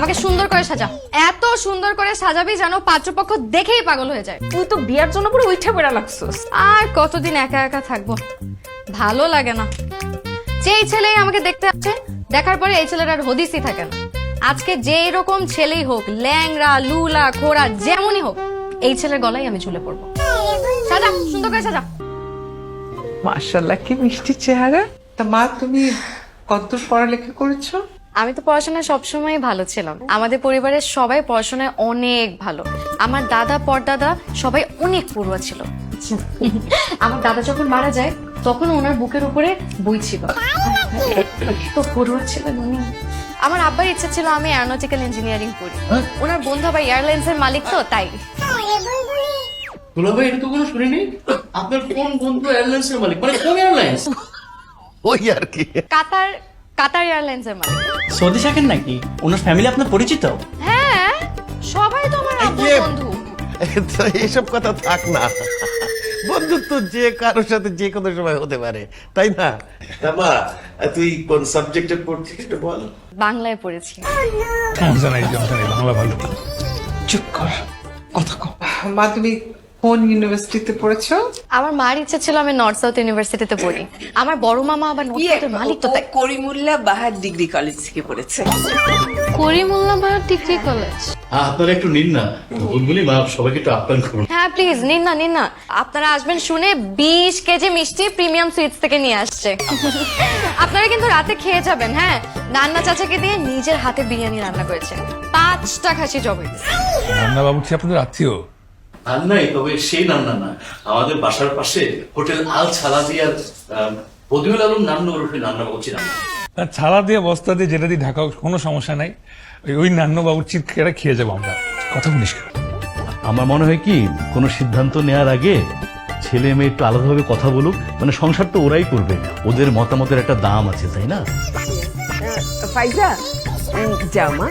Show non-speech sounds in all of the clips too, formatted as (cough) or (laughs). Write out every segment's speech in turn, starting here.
আমাকে সুন্দর করে সাজা। এত সুন্দর করে সাজাবি যেন পাত্রপক্ষ দেখেই পাগল হয়ে যায়। তুই তো বিয়ার জন্য পুরো উঠে বেড়া লাগছিস। আর কতদিন একা একা থাকব? ভালো লাগে না। যেই ছেলেই আমাকে দেখতে আসছে দেখার পরে এই ছেলের আর হদিসই থাকে না। আজকে যেই রকম ছেলেই হোক ল্যাংরা লুলা খোড়া যেমনই হোক এই ছেলের গলায় আমি ঝুলে পড়ব। সাজা সুন্দর করে সাজা। মার্শাল্লাহ কি মিষ্টি চেহারা। তা মা তুমি কতদূর পড়ালেখা করেছ? আমি তো পড়াশোনায় সবসময় ভালো ছিলাম। আমাদের পরিবারের সবাই পড়াশোনায় অনেক ভালো। আমার দাদা পরদাদা সবাই অনেক পড়ুয়া ছিল। আমার দাদা যখন মারা যায় তখন ওনার বুকের উপরে বই ছিল। তো পড়ুয়া ছিলেন উনি। আমার আব্বার ইচ্ছা ছিল আমি অ্যারোনটিক্যাল ইঞ্জিনিয়ারিং পড়ি ওনার বন্ধু আবার এয়ারলাইন্স এর মালিক তো তাই। এটা তো কোনো শুনিনি? আপনার কোন বন্ধু এয়ারলাইন্স এর মালিক? মানে কোন এয়ারলাইন্স ওই আর কি। কাতার কাতার এয়ারলাইন্স এর মালিক। সৌদি শাকের নাকি? ওনার ফ্যামিলি আপনার পরিচিত? হ্যাঁ সবাই তো আমার ইয়ে। বন্ধু। তো এইসব কথা থাক না। বন্ধুত্ব যে কারোর সাথে যে কোনো সময় হতে পারে তাই না? তা মা তুই কোন সাবজেক্টে পড়ছিস একটু বল। বাংলায় পড়েছি। সমস্যা নাই সমস্যা নাই বাংলা ভালো। চুপ কর কথা কম মা তুমি কোন ইউনিভার্সিটিতে পড়েছো? আমার মার ইচ্ছা ছিল আমি নর্থ সাউথ ইউনিভার্সিটিতে পড়ি। আমার বড় মামা আবার নর্থ সাউথের মালিক তো তাই। করিমুল্লাহ বাহার ডিগ্রি কলেজ থেকে পড়েছে। Karimullah degree college? হ্যাঁ আপনারা একটু নিন না। মা সবাইকে একটু আপ্যায়ন করুন। হ্যাঁ প্লিজ নিন না নিন না। আপনারা আসবেন শুনে বিশ কেজি মিষ্টি প্রিমিয়াম সুইটস থেকে নিয়ে আসছে। আপনারা কিন্তু রাতে খেয়ে যাবেন হ্যাঁ? নান্না চাচাকে দিয়ে নিজের হাতে বিরিয়ানি রান্না করেছে। পাঁচটা খাসি জবে। রান্না বাবুর্চি আপনাদের আত্মীয়? আর নাই তবে সেই নান্না না আমাদের বাসার পাশে হোটেল আল ছালাদিয়ার বদিউল আলম নান্ন ওরফে নান্না বলছি নান্না আর ছালা দিয়ে বস্তা দিয়ে যেটা দিয়ে ঢাকা কোনো সমস্যা নাই। ওই ওই নান্ন বাবুর্চির খেয়ে খেয়ে যাব আমরা। কথা বলিস আমার মনে হয় কি কোনো সিদ্ধান্ত নেওয়ার আগে ছেলে মেয়ে একটু আলাদাভাবে কথা বলুক মানে সংসার তো ওরাই করবে। ওদের মতামতের একটা দাম আছে তাই না? ফাইজা উম, যাও মা।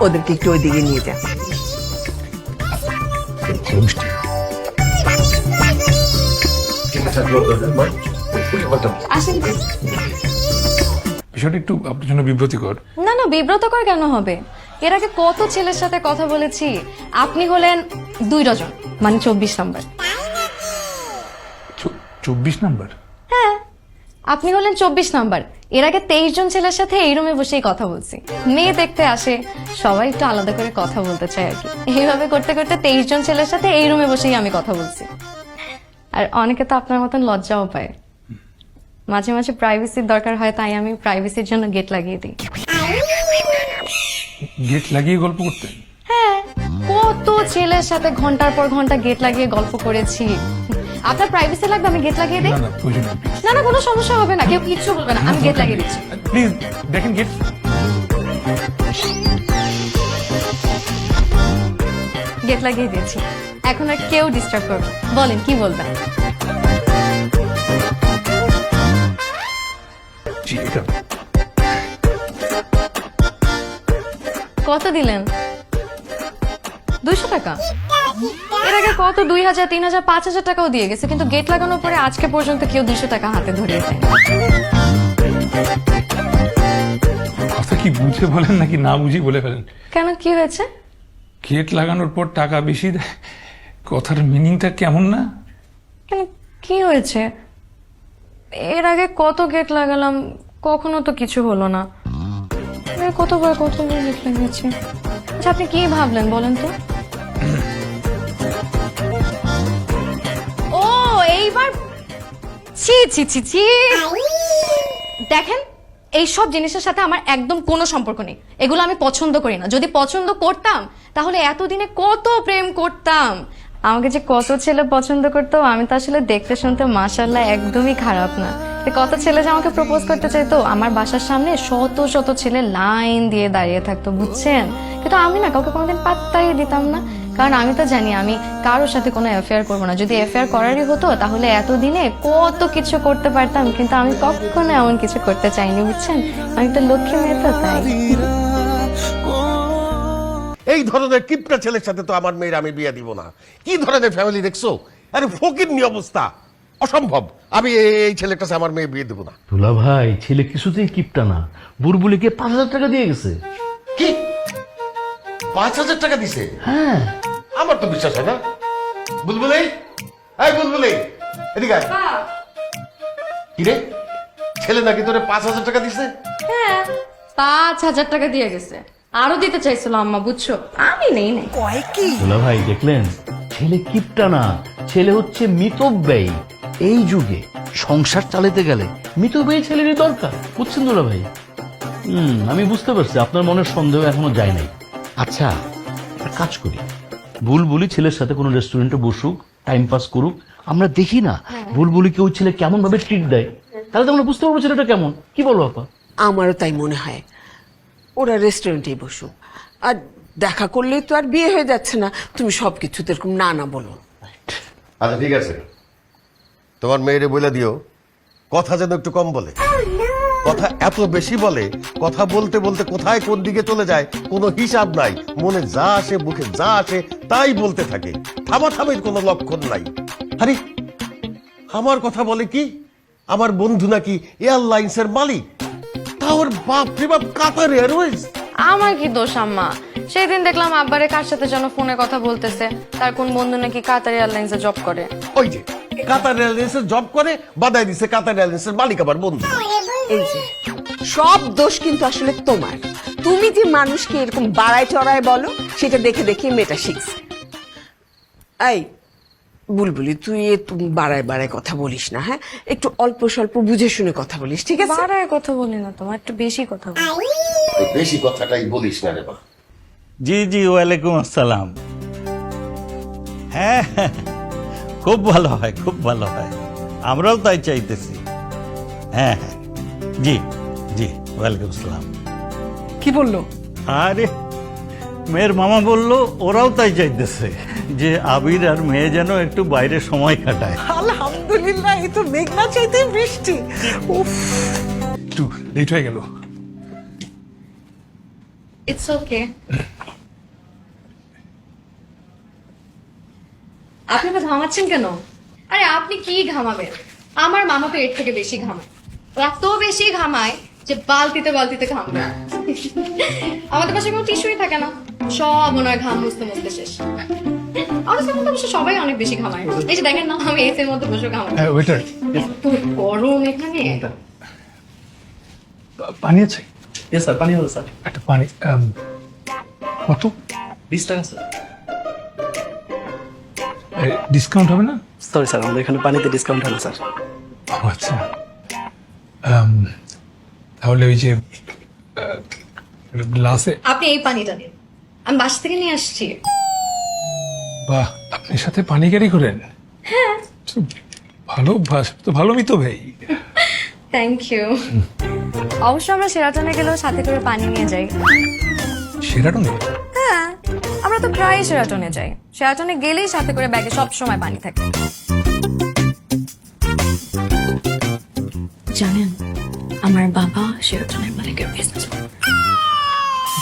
ওদেরকে একটু ওইদিকে নিয়ে যা। বিষয়টা একটু আপনার জন্য বিব্রতিকর। না না বিব্রতকর কেন হবে? এর আগে কত ছেলের সাথে কথা বলেছি। আপনি হলেন দুই ডজন মানে চব্বিশ নম্বর। চব্বিশ নাম্বার? আপনি হলেন চব্বিশ নাম্বার। এর আগে তেইশ জন ছেলের সাথে এই রুমে বসেই কথা বলছি। মেয়ে দেখতে আসে সবাই একটু আলাদা করে কথা বলতে চায় আর কি। এইভাবে করতে করতে তেইশ জন ছেলের সাথে এই রুমে বসেই আমি কথা বলছি। আর অনেকে তো আপনার মতন লজ্জাও পায়। মাঝে মাঝে প্রাইভেসির দরকার হয় তাই আমি প্রাইভেসির জন্য গেট লাগিয়ে দিই। গেট লাগিয়ে গল্প করতেন হ্যাঁ কত ছেলের সাথে ঘণ্টার পর ঘণ্টা গেট লাগিয়ে গল্প করেছি। আপনার প্রাইভেসি লাগবে আমি গেট লাগিয়ে দিই? না না প্রয়োজন নেই না না কোনো সমস্যা হবে না কেউ কিচ্ছু বলবে না আমি গেট লাগিয়ে দিচ্ছি। প্লিজ দেখেন গেট গেট লাগিয়ে দিয়েছি। এখন আর কেউ ডিস্টার্ব করবে না। বলেন কি বলবেন? জি এটা। কত দিলেন? দুইশো টাকা? এর আগে কত? দুই হাজার তিন হাজার পাঁচ হাজার টাকাও দিয়ে গেছে কিন্তু গেট লাগানোর পরে আজকে পর্যন্ত কেউ দুইশো টাকা হাতে ধরিয়ে দেয় কথা কি বুঝে বলেন নাকি না বুঝি বলে ফেলেন? কেন কি হয়েছে? গেট লাগানোর পর টাকা বেশি দেয় কথার মিনিংটা কেমন না? কেন কি হয়েছে? এর আগে কত গেট লাগালাম কখনো তো কিছু হলো না। কতবার কতবার গেট লাগিয়েছি? আচ্ছা আপনি কি ভাবলেন বলেন তো? ছি ছি ছি ছি। দেখেন এই সব জিনিসের সাথে আমার একদম কোনো সম্পর্ক নেই। এগুলো আমি পছন্দ করি না। যদি পছন্দ করতাম, তাহলে এতদিনে কত প্রেম করতাম। আমাকে যে কত ছেলে পছন্দ করতো, আমি তো আসলে দেখতে শুনতে মাসাল্লাহ একদমই খারাপ না। কত ছেলে যে আমাকে প্রপোজ করতে চাইতো, আমার বাসার সামনে শত শত ছেলে লাইন দিয়ে দাঁড়িয়ে থাকতো, বুঝছেন? কিন্তু আমি না, কাউকে কোনোদিন পাত্তাই দিতাম না। কারণ আমি তো জানি আমি কারোর সাথে কোনো অ্যাফেয়ার করব না। যদি অ্যাফেয়ার করারই হতো তাহলে এতদিনে কত কিছু করতে পারতাম কিন্তু আমি কখনো এমন কিছু করতে চাইনি বুঝছেন? আমি তো লক্ষ্মী মেয়ে তো তাই। এই ধরনের কিপটা ছেলের সাথে তো আমার মেয়ের আমি বিয়ে দিব না। কি ধরনের ফ্যামিলি দেখছ? আরে ফকির নি অবস্থা। অসম্ভব। আমি এই এই ছেলের কাছে আমার মেয়ে বিয়ে দেবো না। দুলা ভাই ছেলে কিছুতেই কিপটা না। বুলবুলিকে পাঁচ হাজার টাকা দিয়ে গেছে। কি? পাঁচ হাজার টাকা দিছে? হ্যাঁ। আমার তো বিশ্বাস হয় না। বুলবুলি এই বুলবুলি এদিকে আয়। কি রে ছেলে নাকি তোরে পাঁচ হাজার টাকা দিছে? হ্যাঁ পাঁচ হাজার টাকা দিয়ে গেছে। আরও দিতে চাইছিল আম্মা বুঝছ? আমি নেই নেই। দুলা ভাই দেখলেন? ছেলে কিপটা না ছেলে হচ্ছে মিতব্যয়ী। এই যুগে সংসার চালাতে গেলে মিতব্যয়ী ছেলেরই দরকার বুঝছেন দুলা ভাই? হুম আমি বুঝতে পারছি আপনার মনের সন্দেহ এখনও যায় নাই। আচ্ছা কাজ করি। বুলবুলি ছেলের সাথে কোনো রেস্টুরেন্টে বসুক টাইম পাস করুক আমরা দেখি না। বুলবুলিকে ওই ছেলে কেমন ভাবে ট্রিট দেয়? তাহলে তো আমরা বুঝতে পারব ছেলেটা কেমন। কি বলো আপা? আমারও তাই মনে হয়। ওরা রেস্টুরেন্টেই বসুক। আর দেখা করলেই তো আর বিয়ে হয়ে যাচ্ছে না। তুমি সব কিছুতে এরকম না না বলো। আচ্ছা ঠিক আছে। তোমার মেয়েরে বলে দিও। কথা যেন একটু কম বলে। কথা এত বেশি বলে কথা বলতে বলতে কোথায় কোন দিকে চলে যায় কোনো হিসাব নাই। মনে যা আসে মুখে যা আসে তাই বলতে থাকে। থামাথামির কোনো লক্ষণ নাই। আরে আমার কথা বলে কি? আমার বন্ধু নাকি এয়ারলাইন্সের মালিক? তা ওর বাপ রে বাপ কাতার এয়ারওয়েজ। আমার কি দোষ আম্মা? সেই দিন দেখলাম আব্বারে কার সাথে যেন ফোনে কথা বলতেছে। তার কোন বন্ধু নাকি কাতার এয়ারলাইন্সে জব করে। ওই যে কাতার এয়ারলাইন্সের জব করে বাদাই দিছে কাতার এয়ারলাইন্সের মালিক আমার বন্ধু। এই যে সব দোষ কিন্তু আসলে তোমার। তুমি যে মানুষকে এরকম বাড়ায় চড়ায় বলো সেটা দেখে দেখে মেয়েটা শিখছে। এই বুলবুলি তুই একটু বাড়ায় বাড়ায় কথা বলিস না হ্যাঁ? একটু অল্প স্বল্প বুঝে শুনে কথা বলিস ঠিক আছে? বাড়ায় কথা বলি না তোমার একটু বেশি কথা বলি। বেশি কথাটাই বলিস না রে বা জি জি ওয়ালাইকুম আসসালাম। হ্যাঁ হ্যাঁ, খুব ভালো হয় খুব ভালো হয়। আমরাও তাই চাইতেছি। হ্যাঁ হ্যাঁ। জি জি ওয়ালাইকুম আসসালাম। কি বলল? আরে মেয়ের মামা বলল ওরাও তাই চাইতেছে যে আবির আর মেয়ে যেন একটু বাইরে সময় কাটায়। আলহামদুলিল্লাহ এই তো মেঘনা চাইতে বৃষ্টি। উফ। একটু লেট হয়ে গেল। ইটস ওকে আপনি তো ঘামাচ্ছেন কেন? আরে আপনি কি ঘামাবেন? আমার মামা তো এর থেকে বেশি ঘামায়। এত বেশি ঘামায় যে বালতিতে বালতিতে ঘামবে। আমাদের পাশে কোনো টিস্যুই থাকে না। সব ওনার ঘাম মুছতে মুছতে শেষ। আমাদের মধ্যে অবশ্য সবাই অনেক বেশি ঘামায়। এই যে দেখেন না আমি এসির মধ্যে বসে ঘামাই ওয়েটার এত গরম এখানে। পানি আছে? ইয়েস স্যার পানি স্যার একটা পানি কত? বিশ টাকা স্যার ডিসকাউন্ট হবে না? সরি স্যার আমাদের এখানে পানিতে ডিসকাউন্ট হলো স্যার আচ্ছা। তাহলে ওই যে গ্লাসে? আপনি এই পানিটা নিন। আমি বাস থেকে নিয়ে আসছি। বাহ আপনি সাথে পানি ক্যারি করেন? হ্যাঁ। ভালো অভ্যাস তো ভালো মিতো ভাই। থ্যাংক ইউ অবশ্য আমরা সেরাটনে গেলেও সাথে করে পানি নিয়ে যাই। সেরাটনে? হ্যাঁ আমরা তো প্রায় সেরাটনে যাই। সেরাটনে গেলেই সাথে করে ব্যাগে সব সময় পানি থাকে। জানেন আমার বাবা সেরাটনের মালিকের বিজনেস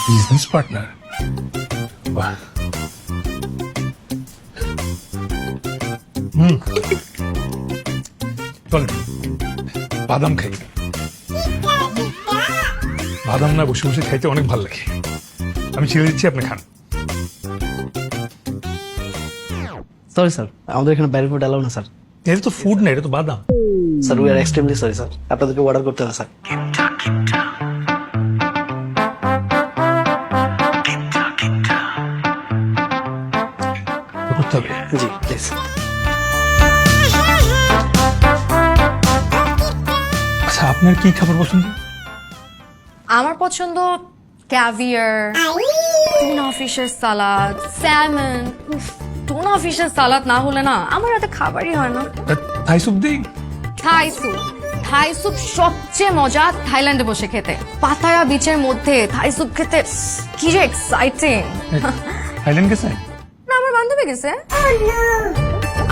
বিজনেস পার্টনার বাহ। হুম। চলেন বাদাম খাই। বাদাম না বসে বসে খাইতে অনেক ভালো লাগে। আমি ছেড়ে দিচ্ছি আপনি খান। সরি স্যার আমাদের এখানে বাইরের ফুড অ্যালাউ না স্যার এটা তো ফুড না এটা তো বাদাম। Sir we are extremely sorry sir আপনাদেরকে অর্ডার করতে হবে স্যার করতে হবে। জি প্লিজ আচ্ছা আপনার কি খাবার পছন্দ? আমার পছন্দ ক্যাভিয়ার টুনা ফিশের সালাদ স্যামন টুনা ফিশের সালাদ না হলে না আমার এত খাবারই হয় না। থাই স্যুপ দিই? থাই স্যুপ থাই স্যুপ সবচেয়ে মজা থাইল্যান্ডে বসে খেতে। পাতায়া বিচের মধ্যে থাই স্যুপ খেতে কি যে এক্সাইটিং থাইল্যান্ড গেছে? না আমার বান্ধবী গেছে।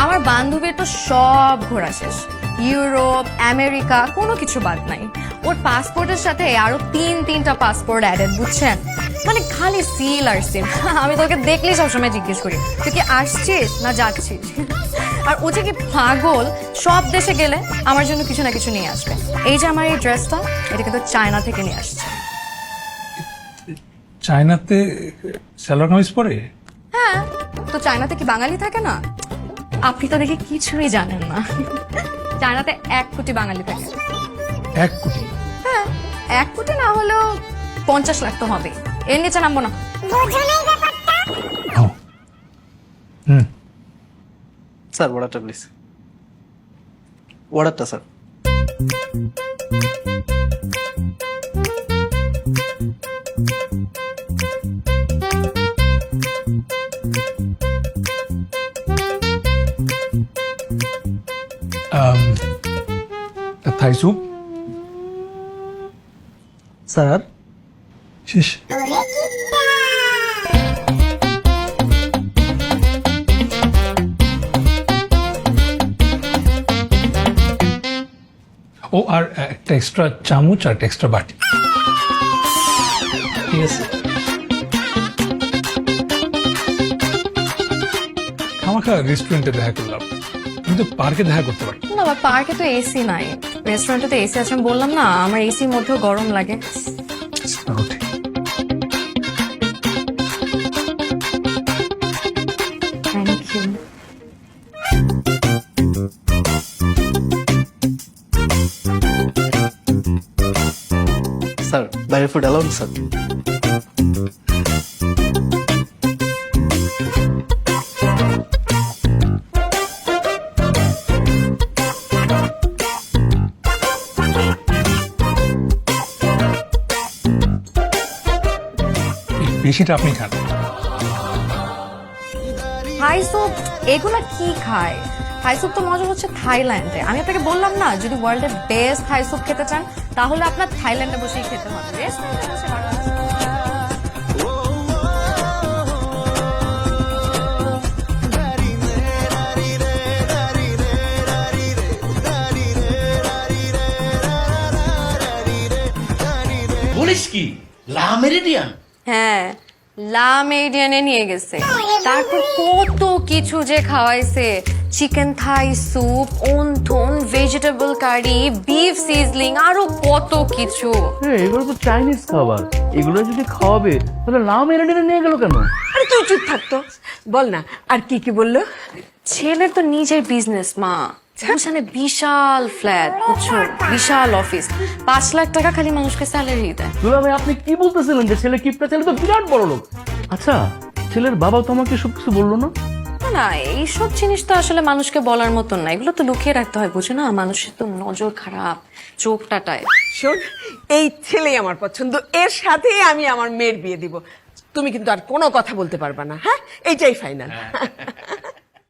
আমার বান্ধবীর তো সব ঘোরা শেষ। ইউরোপ আমেরিকা কোনো কিছু বাদ নাই। ওর পাসপোর্টের সাথে আরও তিন তিনটা পাসপোর্ট অ্যাডেড বুঝছেন? মানে খালি সিল আর সিল (laughs) আমি তোকে দেখলেই সবসময় জিজ্ঞেস করি তুই কি আসছিস না যাচ্ছিস? (laughs) আর ও যে কি পাগল সব দেশে গেলে আমার জন্য কিছু না কিছু নিয়ে আসবে। এই যে আমার এই ড্রেসটা এটা কিন্তু চায়না থেকে নিয়ে আসছে। চায়নাতে স্যালোয়ার কামিজ পরে? হ্যাঁ তো চায়নাতে কি বাঙালি থাকে না? আপনি তো দেখি কিছুই জানেন না। (laughs) চায়নাতে এক কোটি বাঙালি থাকে। এক কোটি? হ্যাঁ এক কোটি না হলেও পঞ্চাশ লাখ তো হবে এর নিচে নামবো না। হুম। স্যার অর্ডারটা প্লিজ অর্ডারটা স্যার। Thai sir? শেষ। ও আর একটা এক্সট্রা চামচ আর একটা এক্সট্রা বাটি। ঠিক আছে? খামাখা রেস্টুরেন্টে দেখা করলাম। কিন্তু পার্কে দেখা করতে পারি। না পার্কে তো এসি নাই। রেস্টুরেন্টে তো এসি আছে আমি বললাম না আমার এসির মধ্যেও গরম লাগে। ঠিক। স্যার বাইরের ফুড অ্যালাউড স্যার। বেশিটা আপনি খান। থাই স্যুপ এগুলা কি খায়? থাই স্যুপ তো মজা হচ্ছে থাইল্যান্ডে। আমি আপনাকে বললাম না যদি ওয়ার্ল্ডের বেস্ট থাই স্যুপ খেতে চান তাহলে আপনার থাইল্যান্ডে বসেই খেতে হবে। রেস্টুরেন্টে বসে বলিস কি? লা মেরিডিয়ান? হ্যাঁ লা মেডিয়ানে নিয়ে গেছে। তারপর কত কিছু যে খাওয়াইছে। Chicken Thai soup wonton vegetable curry beef sizzling আরও কত কিছু। হ্যাঁ এগুলো তো চাইনিজ খাবার। এগুলো যদি খাওয়াবে তাহলে নিয়ে গেল কেন? আরে তুই চুপ থাকতো বল না আর কি কি বলল? ছেলের তো নিজের বিজনেস মা। গুলশানে বিশাল ফ্ল্যাট বুঝছ? বিশাল অফিস পাঁচ লাখ টাকা খালি মানুষকে স্যালারি দেয়। দুলা ভাই আপনি কি বলতেছিলেন যে ছেলে কিপটা? ছেলে তো বিরাট বড় লোক আচ্ছা ছেলের বাবা তো আমাকে সব কিছু বলল না, না এইসব জিনিস তো আসলে মানুষকে বলার মতন না। এগুলো তো লুকিয়ে রাখতে হয় বুঝে না? মানুষের তো নজর খারাপ চোখ টাটায় শোন এই ছেলেই আমার পছন্দ এর সাথেই আমি আমার মেয়ের বিয়ে দিব। তুমি কিন্তু আর কোনো কথা বলতে পারবা না হ্যাঁ? এইটাই ফাইনাল (laughs)